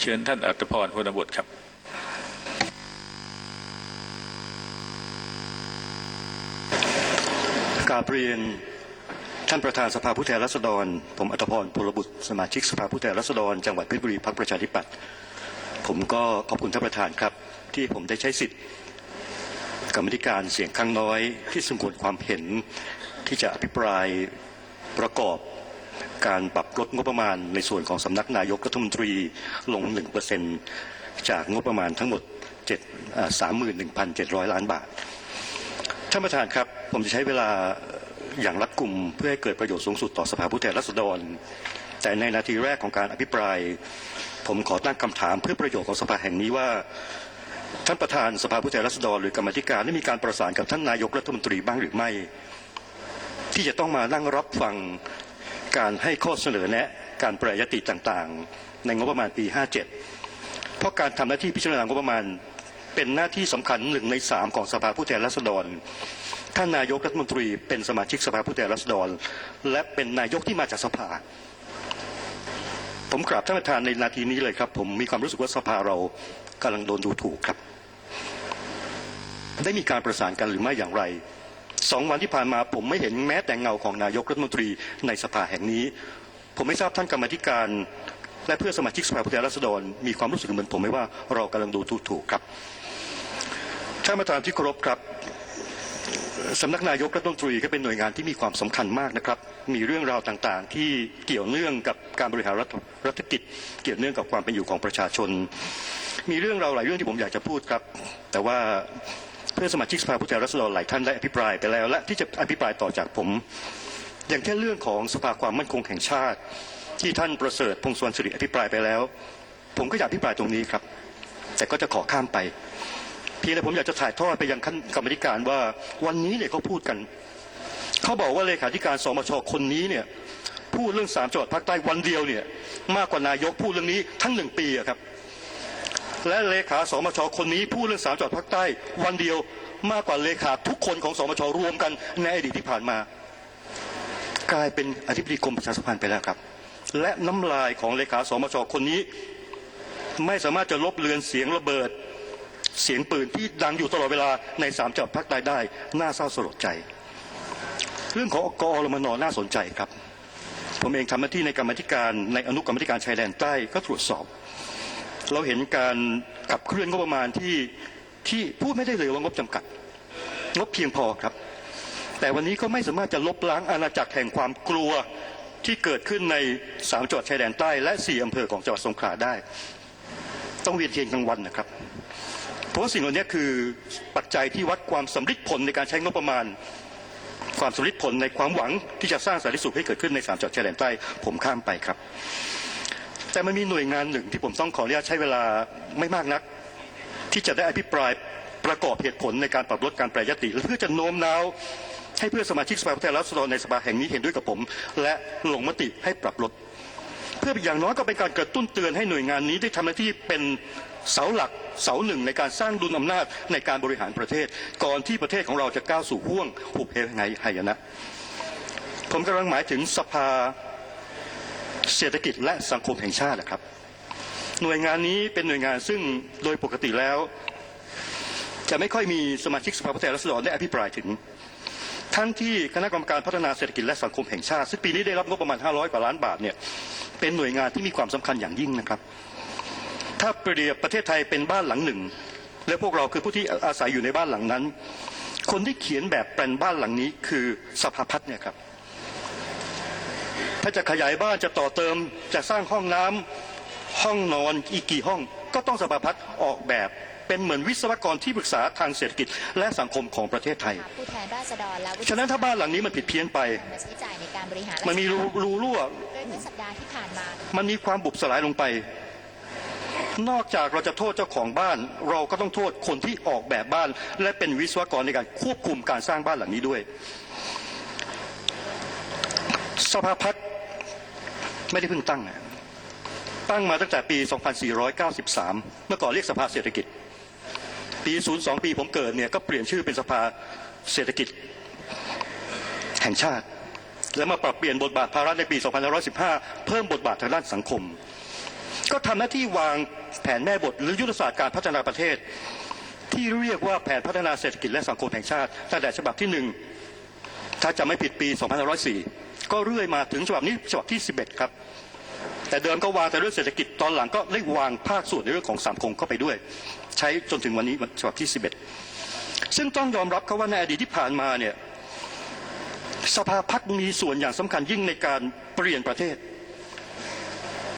เชิญท่านอัตพรพลบุตรครับกาบเรียนท่านประธานสภาผู้แทนราษฎร ผมอัตพรพลบุตรสมาชิกสภาผู้แทนราษฎร จังหวัดเพชรบุรีพรรคประชาธิปัตย์ผมก็ขอบคุณท่านประธานครับ ที่ผมได้ใช้สิทธิ์กรรมธิการเสียงข้างน้อยที่สงวนความเห็นที่จะอภิปรายประกอบ การปรับลดงบประมาณในส่วนของสำนักนายกรัฐมนตรีลง 1%จากงบประมาณทั้งหมด7อ่า31,700 ล้านบาท ท่านประธานครับ ผมจะใช้เวลาอย่างรัดกุมเพื่อให้เกิดประโยชน์สูงสุดต่อสภาผู้แทนราษฎร แต่ในนาทีแรกของการอภิปราย ผมขอตั้งคำถามเพื่อประโยชน์ของสภาแห่งนี้ว่าท่านประธานสภาผู้แทนราษฎรหรือกรรมธิการได้มีการประสานกับท่านนายกรัฐมนตรีบ้างหรือไม่ ที่จะต้องมานั่งรับฟัง การให้ข้อเสนอแนะการปรยติต่างๆ ในงบประมาณปี 57 เพราะการทำหน้าที่พิจารณางบประมาณ เป็นหน้าที่สำคัญหนึ่งในสามของสภาผู้แทนราษฎรท่านนายกรัฐมนตรีเป็นสมาชิกสภาผู้แทนราษฎร และเป็นนายกที่มาจากสภา ผมกราบท่านประธานในนาทีนี้เลยครับ ผมมีความรู้สึกว่าสภาเรากำลังโดนดูถูกครับ ได้มีการประสานกันหรือไม่อย่างไร สองวันที่ผ่านมาผมไม่เห็นแม้แต่เงาของนายกรัฐมนตรีในสภาแห่งนี้ ผมไม่ทราบท่านกรรมธิการ และเพื่อนสมาชิกสภาผู้แทนราษฎร มีความรู้สึกเหมือนผมไหมว่าเรากำลังดูถูกๆครับท่านประธานที่เคารพครับสำนักนายกรัฐมนตรีก็เป็นหน่วยงานที่มีความสำคัญมากนะครับ มีเรื่องราวต่างๆ ที่เกี่ยวเนื่องกับการบริหารรัฐรัฐกิจ เกี่ยวเนื่องกับความเป็นอยู่ของประชาชน มีเรื่องราวหลายเรื่องที่ผมอยากจะพูดครับ แต่ว่า เพื่อนสมาชิกสภาผู้แทนราษฎรหลายท่านได้อภิปรายไปแล้ว และที่จะอภิปรายต่อจากผม อย่างเช่นเรื่องของสภาความมั่นคงแห่งชาติ ที่ท่านประเสริฐพงษ์สวรสิริอภิปรายไปแล้ว ผมก็อยากอภิปรายตรงนี้ครับ แต่ก็จะขอข้ามไป เพียงแต่ผมอยากจะถ่ายทอดไปยังขั้นกรรมการว่าวันนี้เนี่ยเขาพูดกันเขาบอกว่าเลขาธิการสมชคนนี้เนี่ยพูดเรื่องสามจังหวัดภาคใต้วันเดียวเนี่ยมากกว่านายกพูดเรื่องนี้ทั้งหนึ่งปีอะครับ และเลขาสมชคนนี้พูดเรื่องสามจังหวัดภาคใต้ วันเดียวมากกว่าเลขาทุกคนของสมชรวมกันในอดีตที่ผ่านมา กลายเป็นอธิบดีกรมประชาสัมพันธ์ไปแล้วครับ และน้ำลายของเลขาสมชคนนี้ ไม่สามารถจะลบเลือนเสียงระเบิด เสียงปืนที่ดังอยู่ตลอดเวลาในสามจังหวัดภาคใต้ได้น่าเศร้าสลดใจ เรื่องของกอรมนน่าสนใจครับผมเองทำหน้าที่ในกรรมธิการในอนุกรรมธิการชายแดนใต้ก็ตรวจสอบ เราเห็นการขับเคลื่อนงบประมาณที่ที่พูดไม่ได้เลยว่างบจำกัด งบเพียงพอครับ แต่วันนี้ก็ไม่สามารถจะลบล้างอาณาจักรแห่งความกลัวที่เกิดขึ้นในสามจังหวัดชายแดนใต้และสี่อำเภอของจังหวัดสงขลาได้ ต้องเวียนเทียนกลางวันนะครับ เพราะสิ่งเหล่านี้คือปัจจัยที่วัดความสำลิดผลในการใช้งบประมาณ ความสำลิดผลในความหวังที่จะสร้างสันติสุขให้เกิดขึ้นในสามจังหวัดชายแดนใต้ผมข้ามไปครับ แต่มันมีหน่วยงานหนึ่งที่ผมต้องขออนุญาตใช้เวลาไม่มากนัก ที่จะได้อภิปรายประกอบเหตุผลในการปรับลดการแปรยติและเพื่อจะโน้มน้าวให้เพื่อนสมาชิกสภาผู้แทนราษฎรในสภาแห่งนี้เห็นด้วยกับผม และลงมติให้ปรับลด เพื่ออย่างน้อยก็เป็นการกระตุ้นเตือนให้หน่วยงานนี้ได้ทำหน้าที่เป็นเสาหลักเสาหนึ่งในการสร้างดุลอำนาจในการบริหารประเทศ ก่อนที่ประเทศของเราจะก้าวสู่ห่วงหุบเหวไงหยนะ ผมกำลังหมายถึงสภา เศรษฐกิจและสังคมแห่งชาตินะครับ หน่วยงานนี้เป็นหน่วยงานซึ่งโดยปกติแล้ว จะไม่ค่อยมีสมาชิกสภาผู้แทนราษฎรได้อภิปรายถึง ทั้งที่คณะกรรมการพัฒนาเศรษฐกิจและสังคมแห่งชาติ ซึ่งปีนี้ได้รับงบประมาณ 500 กว่าล้านบาทเนี่ยเป็นหน่วยงานที่มีความสำคัญอย่างยิ่งนะครับถ้าเปรียบประเทศไทยเป็นบ้านหลังหนึ่ง และพวกเราคือผู้ที่อาศัยอยู่ในบ้านหลังนั้น คนที่เขียนแบบแปลนบ้านหลังนี้คือสภาพัฒน์เนี่ยครับ ถ้าจะขยายบ้านจะต่อเติมจะสร้างห้องน้ำห้องนอนอีกกี่ห้องก็ต้องสภาพัฒน์ออกแบบเป็นเหมือนวิศวกรที่ปรึกษาทางเศรษฐกิจและสังคมของประเทศไทยผู้แทนราษฎรและวุฒิฉะนั้นถ้าบ้านหลังนี้มันผิดเพี้ยนไปมาใช้จ่ายในการบริหารมันมีรูรูรั่วโดยเมื่อสัปดาห์ที่ผ่านมา มันมีความบุบสลายลงไป นอกจากเราจะโทษเจ้าของบ้าน เราก็ต้องโทษคนที่ออกแบบบ้าน และเป็นวิศวกรในการควบคุมการสร้างบ้านหลังนี้ด้วย สภาพัฒน์ ไม่ได้เพิ่งตั้งนะตั้งมาตั้งแต่ปี 2493 เมื่อก่อนเรียกสภาเศรษฐกิจ ปี 02 ปีผมเกิดเนี่ยก็เปลี่ยนชื่อเป็นสภาเศรษฐกิจแห่งชาติ แล้วมาปรับเปลี่ยนบทบาทภาระในปี 2515 เพิ่มบทบาททางด้านสังคม ก็ทำหน้าที่วางแผนแม่บทหรือยุทธศาสตร์การพัฒนาประเทศ ที่เรียกว่าแผนพัฒนาเศรษฐกิจและสังคมแห่งชาติตั้งแต่ฉบับที่หนึ่งถ้าจะไม่ผิดปี 2504 ก็เรื่อยมาถึงฉบับนี้ฉบับที่ 11 ครับ แต่เดิมก็วางแต่เรื่องเศรษฐกิจตอนหลังก็ได้วางภาคส่วนในเรื่องของสังคมเข้าไปด้วย ใช้จนถึงวันนี้ฉบับที่ 11 ซึ่งต้องยอมรับเขาว่าในอดีตที่ผ่านมาเนี่ยสภาพัฒน์มีส่วนอย่างสำคัญยิ่งในการเปลี่ยนประเทศ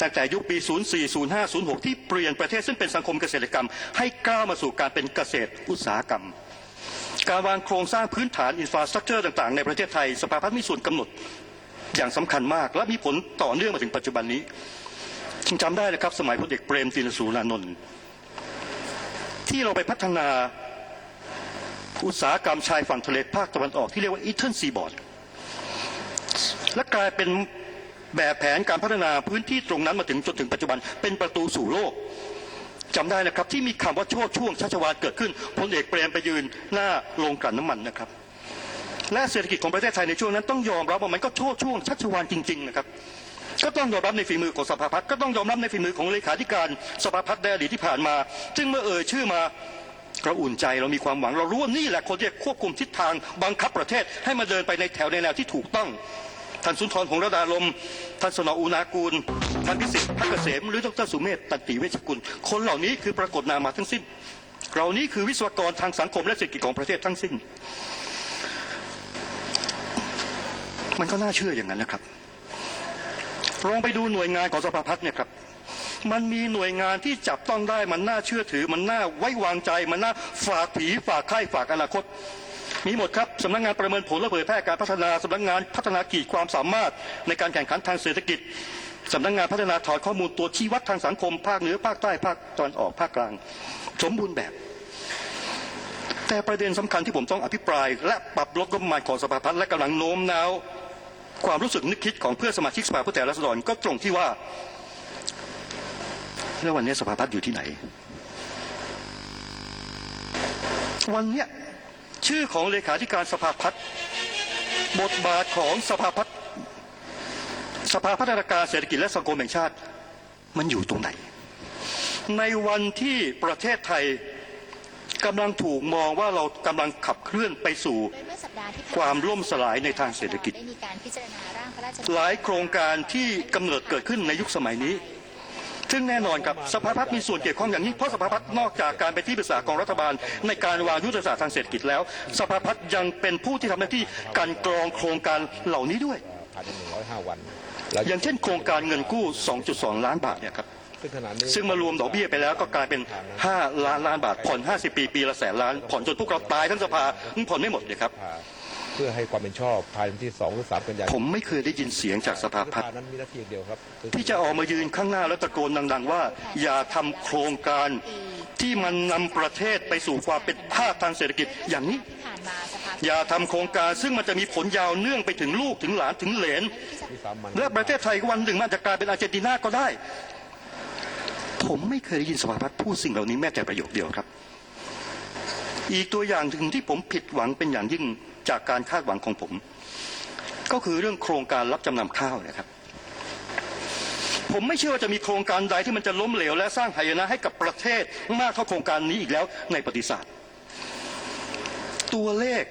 ตั้งแต่ยุคปี 04 05 06 ที่เปลี่ยนประเทศซึ่งเป็นสังคมเกษตรกรรม ให้ก้าวมาสู่การเป็นเกษตรอุตสาหกรรม การวางโครงสร้างพื้นฐานอินฟราสตรักเจอร์ต่างๆ ในประเทศไทย สภาพัฒน์มีส่วนกำหนด อย่างสำคัญมาก และมีผลต่อเนื่องมาถึงปัจจุบันนี้จึงจำได้นะครับ สมัยพลเอกเปรมตินสูรานนท์ที่เราไปพัฒนาอุตสาหกรรมชายฝั่งทะเลภาคตะวันออกที่เรียกว่าอีเทิร์นซีบอร์ดและกลายเป็นแบบแผนการพัฒนาพื้นที่ตรงนั้นมาถึงจนถึงปัจจุบันเป็นประตูสู่โลกจำได้นะครับที่มีคำว่าโชดช่วงชัชวาลเกิดขึ้นพลเอกเปรมไปยืนหน้าโรงกลั่นน้ำมันนะครับ และเศรษฐกิจของประเทศไทยในช่วงนั้นต้องยอมรับว่ามันก็โชดช่วงชัชวาลจริงๆนะครับก็ต้องยอมรับในฝีมือของสภาพัฒน์ก็ต้องยอมรับในฝีมือของเลขาธิการสภาพัฒน์ในอดีตที่ผ่านมา จึงเมื่อเอ่ยชื่อมาเราอุ่นใจเรามีความหวังเรารู้ว่านี่แหละคนที่ควบคุมทิศทางบังคับประเทศให้มาเดินไปในแถวในแนวที่ถูกต้องท่านสุนทรพงระดาลมท่านสนออุณากูลท่านพิสิทธิ์พักเกษมหรือดรสุเมธตันติเวชกุล คนเหล่านี้คือปรากฏนามมาทั้งสิ้นเหล่านี้คือวิศวกรทางสังคมและเศรษฐกิจของประเทศทั้งสิ้น มันก็น่าเชื่ออย่างนั้นนะครับ ลองไปดูหน่วยงานของสภาพัฒน์เนี่ยครับ มันมีหน่วยงานที่จับต้องได้มันน่าเชื่อถือ มันน่าไว้วางใจ มันน่าฝากผีฝากไข่ฝากอนาคต มีหมดครับสำนักงานประเมินผลและเผยแพร่การพัฒนาสำนักงานพัฒนาขีดความสามารถในการแข่งขันทางเศรษฐกิจสำนักงานพัฒนาถอดข้อมูลตัวชี้วัดทางสังคม ภาคเหนือภาคใต้ภาคตะวันออกภาคกลาง สมบูรณ์แบบ แต่ประเด็นสำคัญที่ผมต้องอภิปราย และปรับลดงบประมาณของสภาพัฒน์และกำลังโน้มน้าว ความรู้สึกนึกคิดของเพื่อนสมาชิกสภาผู้แทนราษฎรก็ตรงที่ว่าแล้ววันนี้สภาพัฒน์อยู่ที่ไหน วันเนี้ยชื่อของเลขาธิการสภาพัฒน์บทบาทของสภาพัฒน์สภาพัฒนาการเศรษฐกิจและสังคมแห่งชาติ มันอยู่ตรงไหน ในวันที่ประเทศไทยกำลังถูกมองว่าเรากำลังขับเคลื่อนไปสู่ โดยเมื่อสัปดาห์ที่ผ่นความล่มสลายในทางเศรษฐกิจได้มีการพิจารณาร่างพระราชบัญญัติหลายโครงการที่กำเนิดเกิดขึ้นในยุคสมัยนี้ ซึ่งแน่นอนครับสภาพัฒน์มีส่วนเกี่ยวข้องอย่างนี้เพราะสภาพัฒน์นอกจากการเป็นที่ปรึกษาของรัฐบาล ในการวางยุทธศาสตร์ทางเศรษฐกิจแล้ว สภาพัฒน์ยังเป็นผู้ที่ทำหน้าที่การกรองโครงการเหล่านี้ด้วยภายใน105วันแล้วอย่างเช่นโครงการเงินกู้ 2.2 ล้านบาทเนี่ยครับ ซึ่งขณะนี้ซึ่งมารวมดอกเบี้ยไปแล้วก็กลายเป็น 5 ล้านล้านบาทผ่อน 50 ปีปีละแสนล้าน ผ่อนจนพวกเราตายทั้งสภามันผ่อนไม่หมดเลยครับเพื่อให้ความเป็นชอบภายในวันที่2หรือ3กันยายนผมไม่เคยได้ยินเสียงจากสภาพัฒน์นั้นมีหน้าที่อย่างเดียวครับคือที่จะออกมายืนข้างหน้าแล้วตะโกนดังๆว่า อย่าทำโครงการที่มันนำประเทศไปสู่ความเป็นภาคทางเศรษฐกิจอย่างนี้ที่ผ่านมาสภาอย่าทำโครงการซึ่งมันจะมีผลยาวเนื่องไปถึงลูกถึงหลานถึงเหลนวิสามันและประเทศไทยวันหนึ่งมันอาจจะกลายเป็นอาร์เจนตินาก็ได้ ผมไม่เคยได้ยินสภาพัฒน์พูดสิ่งเหล่านี้แม้แต่ประโยคเดียวครับ อีกตัวอย่างหนึ่งที่ผมผิดหวังเป็นอย่างยิ่งจากการคาดหวังของผม ก็คือเรื่องโครงการรับจำนำข้าวนะครับ ผมไม่เชื่อว่าจะมีโครงการใดที่มันจะล้มเหลวและสร้างหายนะให้กับประเทศมากเท่าโครงการนี้อีกแล้วในประวัติศาสตร์ ตัวเลข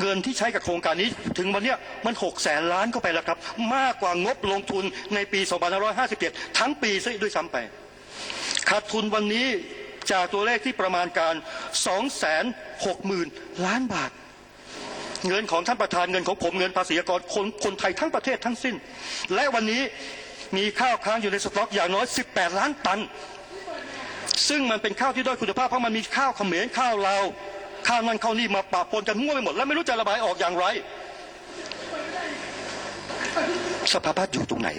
เงินที่ใช้กับโครงการนี้ถึงวันนี้มันหกแสนล้านเข้าไปแล้วครับ มากกว่างบลงทุนในปี 2557 ทั้งปีซะด้วยซ้ำไป ขาดทุนวันนี้จากตัวเลขที่ประมาณการ 260,000 ล้านบาท เงินของท่านประธานเงินของผมเงินภาษีกรคนคนไทยทั้งประเทศทั้งสิ้น และวันนี้มีข้าวค้างอยู่ในสต็อกอย่างน้อย 18 ล้านตัน ซึ่งมันเป็นข้าวที่ด้อยคุณภาพเพราะมันมีข้าวเขมรข้าวลาวข้าวนั่นข้าวนี่มาปะปนกันมั่วไปหมด แล้วไม่รู้จะระบายออกอย่างไร สภาพัฒน์อยู่ตรงไหน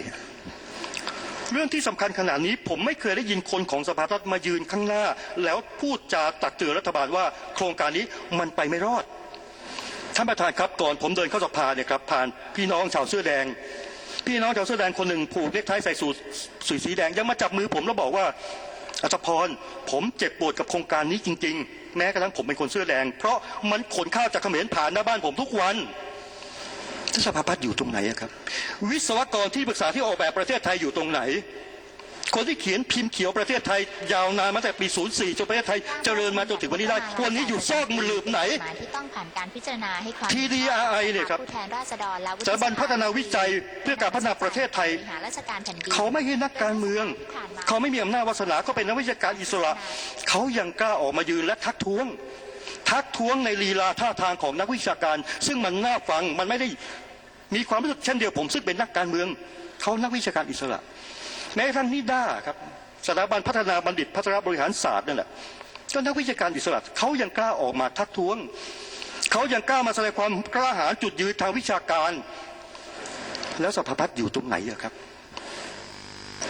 เรื่องที่สำคัญขนาดนี้ผมไม่เคยได้ยินคนของสภาพัฒน์มายืนข้างหน้า แล้วพูดจาตักเตือนรัฐบาลว่า โครงการนี้มันไปไม่รอดท่านประธานครับก่อนผมเดินเข้าสภาเนี่ยครับผ่านพี่น้องชาวเสื้อแดง พี่น้องชาวเสื้อแดงคนหนึ่งผูกเนคไทใส่สูทสีสีแดงยังมาจับมือผมแล้วบอกว่าอัศพรผมเจ็บปวดกับโครงการนี้จริง ๆ แม้กระทั่งผมเป็นคนเสื้อแดง เพราะมันขนข้าวจากเขมรผ่านหน้าบ้านผมทุกวัน ท่านสภาพัฒน์อยู่ตรงไหนอะครับ วิศวกรที่ปรึกษาที่ออกแบบประเทศไทยอยู่ตรงไหน คนที่เขียนพิมพ์เขียวประเทศไทย ยาวนานมาตั้งแต่ปี 04จนประเทศไทยเจริญมาจนถึงวันนี้ได้ วันนี้อยู่ซอกมือหลืบไหนกฎมายที่ต้องผ่านการพิจารณาให้ความ TDRI เนี่ยครับผู้แทนราษฎรและวุฒิสถาบันพัฒนาวิจัยเพื่อการพัฒนาประเทศไทยบริหารราชการแผ่นดินเขาไม่ใช่นักการเมือง เขาไม่มีอำนาจวาสนาเขาเป็นนักวิชาการอิสระ เขายังกล้าออกมายืนและทักท้วง ทักท้วงในลีลาท่าทางของนักวิชาการ ซึ่งมันน่าฟังมันไม่ได้มีความรู้สึกเช่นเดียวผมซึ่งเป็นนักการเมืองเขานักวิชาการอิสระ แม้กระทั่งนิด้าครับสถาบันพัฒนาบัณฑิตพัฒนาบริหารศาสตร์นั่นแหละก็นักวิชาการอิสระเขายังกล้าออกมาทักท้วงเขายังกล้ามาแสดงความกล้าหาญจุดยืนทางวิชาการ แล้วสภาพัฒน์อยู่ตรงไหนอะครับ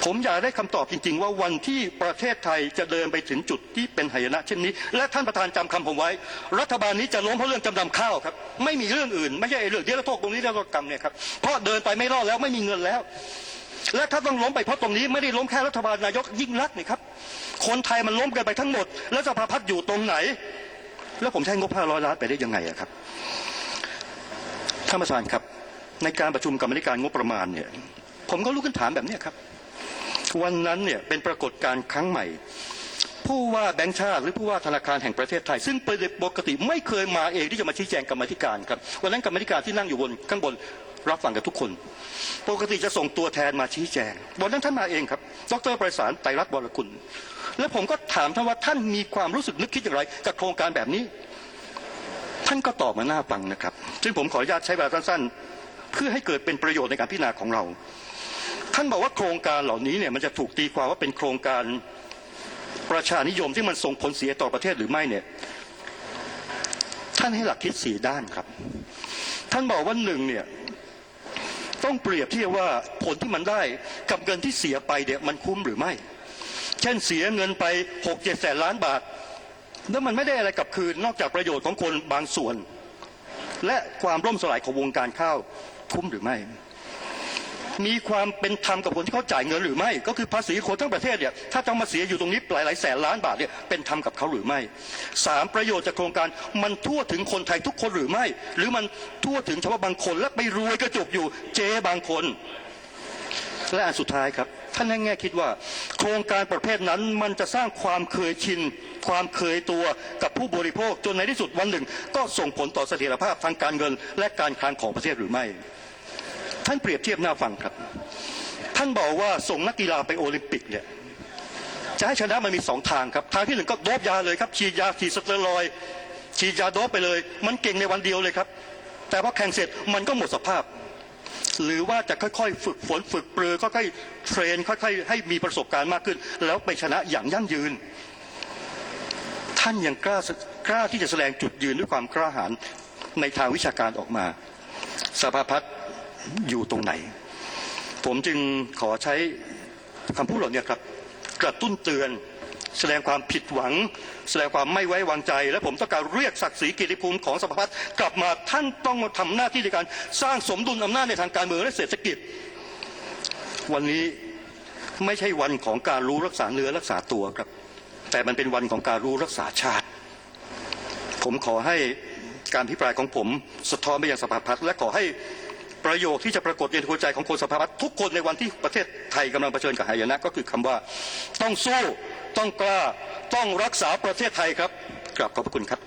ผมอยากได้คำตอบจริง ๆ ว่าวันที่ประเทศไทยจะเดินไปถึงจุดที่เป็นหายนะเช่นนี้ และท่านประธานจำคำผมไว้ รัฐบาลนี้จะล้มเพราะเรื่องจำนำข้าวครับไม่มีเรื่องอื่น ไม่ใช่เรื่องเดียวโทษตรงนี้แล้วกรรมเนี่ยครับเพราะเดินไปไม่รอดแล้วไม่มีเงินแล้ว และถ้าต้องล้มไปเพราะตรงนี้ไม่ได้ล้มแค่รัฐบาลนายกยิ่งรักษณ์นี่ครับคนไทยมันล้มกันไปทั้งหมด แล้วสภาพัฒน์อยู่ตรงไหน แล้วผมใช้งบ500ล้านไปได้ยังไงอะครับท่านประธานครับ ในการประชุมกรรมธิการงบประมาณเนี่ย ผมก็ลุกขึ้นถามแบบนี้ครับ วันนั้นเนี่ยเป็นปรากฏการณ์ครั้งใหม่ ผู้ว่าแบงค์ชาติหรือผู้ว่าธนาคารแห่งประเทศไทย ซึ่งปกติไม่เคยมาเองที่จะมาชี้แจงกรรมธิการครับวันนั้นกรรมธิการที่นั่งอยู่บนข้างบนรับฟังกับทุกคน ปกติจะส่งตัวแทนมาชี้แจงวันนั้นท่านมาเองครับ ดรไพศาลไตรรัตน์วรกุล และผมก็ถามท่านว่าท่านมีความรู้สึกนึกคิดอย่างไร กับโครงการแบบนี้ ท่านก็ตอบมาหน้าฟังนะครับ ซึ่งผมขออนุญาตใช้เวลาสั้นๆ เพื่อให้เกิดเป็นประโยชน์ในการพิจารณาของเรา ท่านบอกว่าโครงการเหล่านี้เนี่ยมันจะถูกตีความว่าเป็นโครงการประชานิยมที่มันส่งผลเสียต่อประเทศหรือไม่เนี่ย ท่านให้หลักคิดสี่ด้านครับ ท่านบอกว่าหนึ่งเนี่ยต้องเปรียบเทียบว่าผลที่มันได้กับเงินที่เสียไปเนี่ยมันคุ้มหรือไม่ เช่นเสียเงินไปหกเจ็ดแสนล้านบาท แล้วมันไม่ได้อะไรกลับคืน นอกจากประโยชน์ของคนบางส่วน และความร่มสลายของวงการข้าวคุ้มหรือไม่ มีความเป็นธรรมกับคนที่เขาจ่ายเงินหรือไม่ ก็คือภาษีคนทั้งประเทศเนี่ยถ้าต้องมาเสียอยู่ตรงนี้หลายหลายแสนล้านบาทเนี่ยเป็นธรรมกับเขาหรือไม่สามประโยชน์จากโครงการมันทั่วถึงคนไทยทุกคนหรือไม่ หรือมันทั่วถึงเฉพาะบางคนและไปรวยกระจุกอยู่เจบางคนและอันสุดท้ายครับท่านแง่คิดว่า โครงการประเภทนั้นมันจะสร้างความเคยชิน ความเคยตัวกับผู้บริโภคจนในที่สุดวันหนึ่ง ก็ส่งผลต่อเสถียรภาพทางการเงิน และการคลังของประเทศหรือไม่ ท่านเปรียบเทียบหน้าฟังครับ ท่านบอกว่าส่งนักกีฬาไปโอลิมปิกเนี่ยจะให้ชนะมันมีสองทางครับ ทางที่หนึ่งก็โดบยาเลยครับฉีดยาฉีดสเตียรอยฉีดยาโดบไปเลย มันเก่งในวันเดียวเลยครับ แต่พอแข่งเสร็จมันก็หมดสภาพ หรือว่าจะค่อยๆ ฝึกฝนฝึกปรือค่อยๆเทรนค่อยๆให้มีประสบการณ์มากขึ้น แล้วไปชนะอย่างยั่งยืน ท่านยังกล้ากล้าที่จะแสดงจุดยืนด้วยความกล้าหาญในทางวิชาการออกมาสภาพัฒน์ อยู่ตรงไหน ผมจึงขอใช้คำพูดเหล่านี้ครับ กระตุ้นเตือน แสดงความผิดหวัง แสดงความไม่ไว้วางใจ และผมต้องการเรียกศักดิ์ศรีกียรติภูมิของสภาพัฒน์กลับมาท่านต้องมาทำหน้าที่ในการสร้างสมดุลอำนาจในทางการเมืองและเศรษฐกิจ วันนี้ไม่ใช่วันของการรู้รักษาเนื้อรักษาตัวครับ แต่มันเป็นวันของการรู้รักษาชาติ ผมขอให้การพิปรายของผมสะท้อนไปยังสภาพัฒน์และขอให้ ประโยคที่จะปรากฏในหัวใจของคนสภาพัฒน์ทุกคนในวันที่ประเทศไทยกำลังเผชิญกับหายนะก็คือคำว่า ต้องสู้ต้องกล้า ต้องรักษาประเทศไทยครับกราบขอบพระคุณครับ